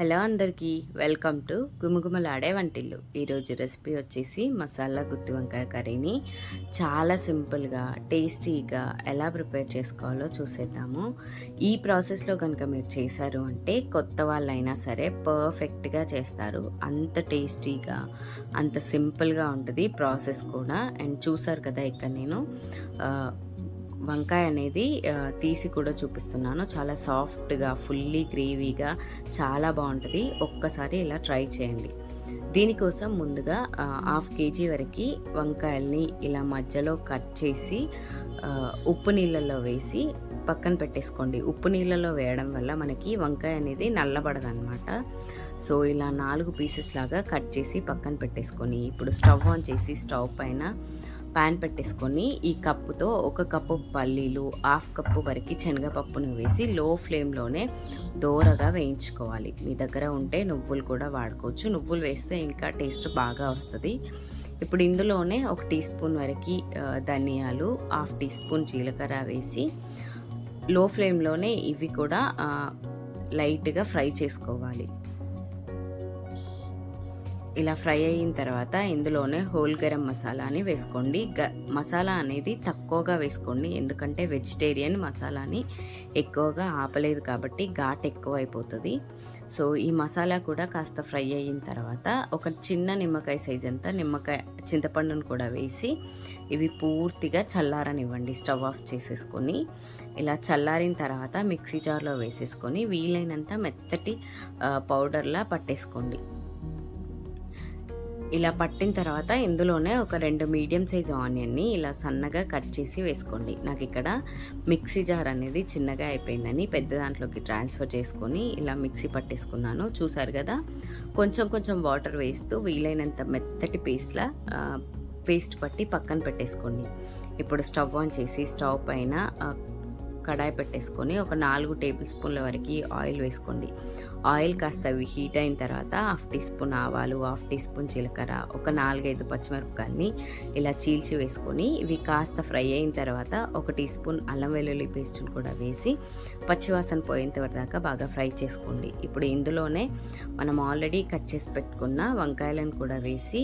Hello అందరికీ welcome to గుమగుమలాడే వంటిల్లు. ఈరోజు రెసిపీ వచ్చేసి మసాలా గుత్తి వంకాయ కర్రీని చాలా సింపుల్గా టేస్టీగా ఎలా ప్రిపేర్ చేసుకోవాలో చూసేద్దాము. ఈ ప్రాసెస్లో కనుక మీరు చేశారు అంటే కొత్త వాళ్ళైనా సరే పర్ఫెక్ట్గా చేస్తారు. అంత టేస్టీగా అంత సింపుల్గా ఉంటుంది ప్రాసెస్ కూడా. అండ్ చూసారు కదా ఇక్కడ నేను వంకాయ అనేది తీసి కూడా చూపిస్తున్నాను. చాలా సాఫ్ట్గా ఫుల్లీ గ్రేవీగా చాలా బాగుంటుంది. ఒక్కసారి ఇలా ట్రై చేయండి. దీనికోసం ముందుగా హాఫ్ కేజీ వరకు వంకాయల్ని ఇలా మధ్యలో కట్ చేసి ఉప్పు నీళ్ళల్లో వేసి పక్కన పెట్టేసుకోండి. ఉప్పు నీళ్ళలో వేయడం వల్ల మనకి వంకాయ అనేది నల్లబడదనమాట. సో ఇలా నాలుగు పీసెస్ లాగా కట్ చేసి పక్కన పెట్టేసుకొని ఇప్పుడు స్టవ్ ఆన్ చేసి స్టవ్ పైన ప్యాన్ పెట్టేసుకొని ఈ కప్పుతో ఒక కప్పు పల్లీలు హాఫ్ కప్పు వరకు శనగపప్పును వేసి లో ఫ్లేమ్లోనే దోరగా వేయించుకోవాలి. మీ దగ్గర ఉంటే నువ్వులు కూడా వాడుకోవచ్చు. నువ్వులు వేస్తే ఇంకా టేస్ట్ బాగా వస్తుంది. ఇప్పుడు ఇందులోనే ఒక టీ స్పూన్ వరకు ధనియాలు హాఫ్ టీ స్పూన్ జీలకర్ర వేసి లో ఫ్లేమ్లోనే ఇవి కూడా లైట్గా ఫ్రై చేసుకోవాలి. ఇలా ఫ్రై అయిన తర్వాత ఇందులోనే హోల్ గరం మసాలాని వేసుకోండి. గ మసాలా అనేది తక్కువగా వేసుకోండి. ఎందుకంటే వెజిటేరియన్ మసాలాని ఎక్కువగా ఆపలేదు కాబట్టి ఘాట్ ఎక్కువ అయిపోతుంది సో ఈ మసాలా కూడా కాస్త ఫ్రై అయిన తర్వాత ఒక చిన్న నిమ్మకాయ సైజ్ అంతా నిమ్మకాయ చింతపండును కూడా వేసి ఇవి పూర్తిగా చల్లారనివ్వండి. స్టవ్ ఆఫ్ చేసేసుకొని ఇలా చల్లారిన తర్వాత మిక్సీ జార్లో వేసేసుకొని వీలైనంత మెత్తటి పౌడర్లా పట్టేసుకోండి. ఇలా పట్టిన తర్వాత ఇందులోనే ఒక రెండు మీడియం సైజ్ ఆనియన్ని ఇలా సన్నగా కట్ చేసి వేసుకోండి. నాకు ఇక్కడ మిక్సీ జార్ అనేది చిన్నగా అయిపోయిందని పెద్ద దాంట్లోకి ట్రాన్స్ఫర్ చేసుకొని ఇలా మిక్సీ పట్టేసుకున్నాను. చూసారు కదా? కొంచెం కొంచెం వాటర్ వేస్తూ వీలైనంత మెత్తటి పేస్ట్లా పేస్ట్ పట్టి పక్కన పెట్టేసుకోండి. ఇప్పుడు స్టవ్ ఆన్ చేసి స్టవ్ పైన కడాయి పెట్టేసుకొని ఒక నాలుగు టేబుల్ స్పూన్ల వరకు ఆయిల్ వేసుకోండి. ఆయిల్ కాస్త అవి హీట్ అయిన తర్వాత హాఫ్ టీ స్పూన్ ఆవాలు హాఫ్ టీ స్పూన్ జీలకర్ర ఒక నాలుగైదు పచ్చిమిరపకాయలని ఇలా చీల్చి వేసుకొని ఇవి కాస్త ఫ్రై అయిన తర్వాత ఒక టీ స్పూన్ అల్లం వెల్లుల్లి పేస్ట్ని కూడా వేసి పచ్చివాసన పోయేంత దాకా బాగా ఫ్రై చేసుకోండి. ఇప్పుడు ఇందులోనే మనం ఆల్రెడీ కట్ చేసి పెట్టుకున్న వంకాయలను కూడా వేసి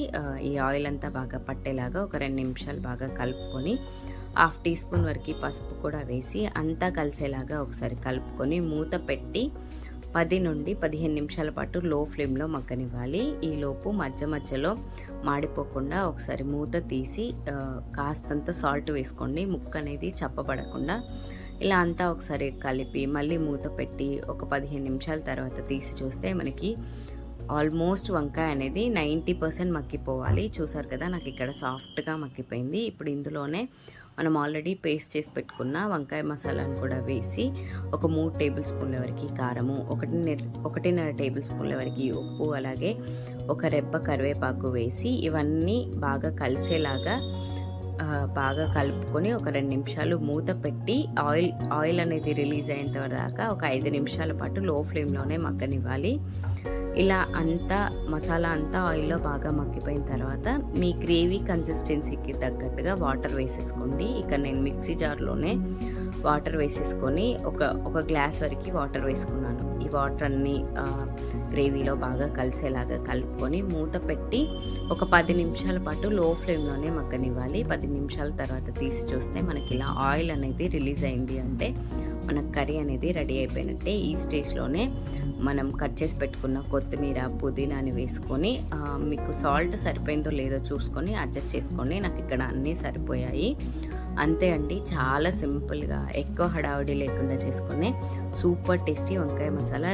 ఈ ఆయిల్ అంతా బాగా పట్టేలాగా ఒక రెండు నిమిషాలు బాగా కలుపుకొని హాఫ్ టీ స్పూన్ వరకు పసుపు కూడా వేసి అంతా కలిసేలాగా ఒకసారి కలుపుకొని మూత పెట్టి పది నుండి పదిహేను నిమిషాల పాటు లో ఫ్లేమ్లో మగ్గనివ్వాలి. ఈ లోపు మధ్య మధ్యలో మాడిపోకుండా ఒకసారి మూత తీసి కాస్తంత సాల్ట్ వేసుకోండి. ముక్క అనేది చప్పబడకుండా ఇలా అంతా ఒకసారి కలిపి మళ్ళీ మూత పెట్టి ఒక పదిహేను నిమిషాల తర్వాత తీసి చూస్తే మనకి ఆల్మోస్ట్ వంకాయ అనేది నైంటీ పర్సెంట్ మగ్గిపోవాలి. చూసారు కదా నాకు ఇక్కడ సాఫ్ట్గా మగ్గిపోయింది. ఇప్పుడు ఇందులోనే మనం ఆల్రెడీ పేస్ట్ చేసి పెట్టుకున్న వంకాయ మసాలాను కూడా వేసి ఒక మూడు టేబుల్ స్పూన్ల వరకు కారము ఒకటి ఒకటిన్నర టేబుల్ స్పూన్ల వరకు ఉప్పు అలాగే ఒక రెబ్బ కరివేపాకు వేసి ఇవన్నీ బాగా కలిసేలాగా బాగా కలుపుకొని ఒక రెండు నిమిషాలు మూత పెట్టి ఆయిల్ ఆయిల్ అనేది రిలీజ్ అయిన దాకా ఒక ఐదు నిమిషాల పాటు లో ఫ్లేమ్లోనే మగ్గనివ్వాలి. ఇలా అంతా మసాలా అంతా ఆయిల్లో బాగా మగ్గిపోయిన తర్వాత మీ గ్రేవీ కన్సిస్టెన్సీకి తగ్గట్టుగా వాటర్ వేసేసుకోండి. ఇక నేను మిక్సీ జార్లోనే వాటర్ వేసేసుకొని ఒక ఒక గ్లాస్ వరకు వాటర్ వేసుకున్నాను. ఈ వాటర్ అన్ని గ్రేవీలో బాగా కలిసేలాగా కలుపుకొని మూత పెట్టి ఒక పది నిమిషాల పాటు లో ఫ్లేమ్లోనే మగ్గనివ్వాలి. పది నిమిషాల తర్వాత తీసి చూస్తే మనకి ఇలా ఆయిల్ అనేది రిలీజ్ అయింది అంటే మన కర్రీ అనేది రెడీ అయిపోయినట్టే ఈ స్టేజ్లోనే మనం కట్ చేసి పెట్టుకున్న కొత్తిమీర పుదీనాని వేసుకొని మీకు సాల్ట్ సరిపోయిందో లేదో చూసుకొని అడ్జస్ట్ చేసుకోండి. నాకు ఇక్కడ అన్నీ సరిపోయాయి. అంతే అండి చాలా సింపుల్గా ఎక్కువ హడావుడి లేకుండా చేసుకునే సూపర్ టేస్టీ వంకాయ మసాలా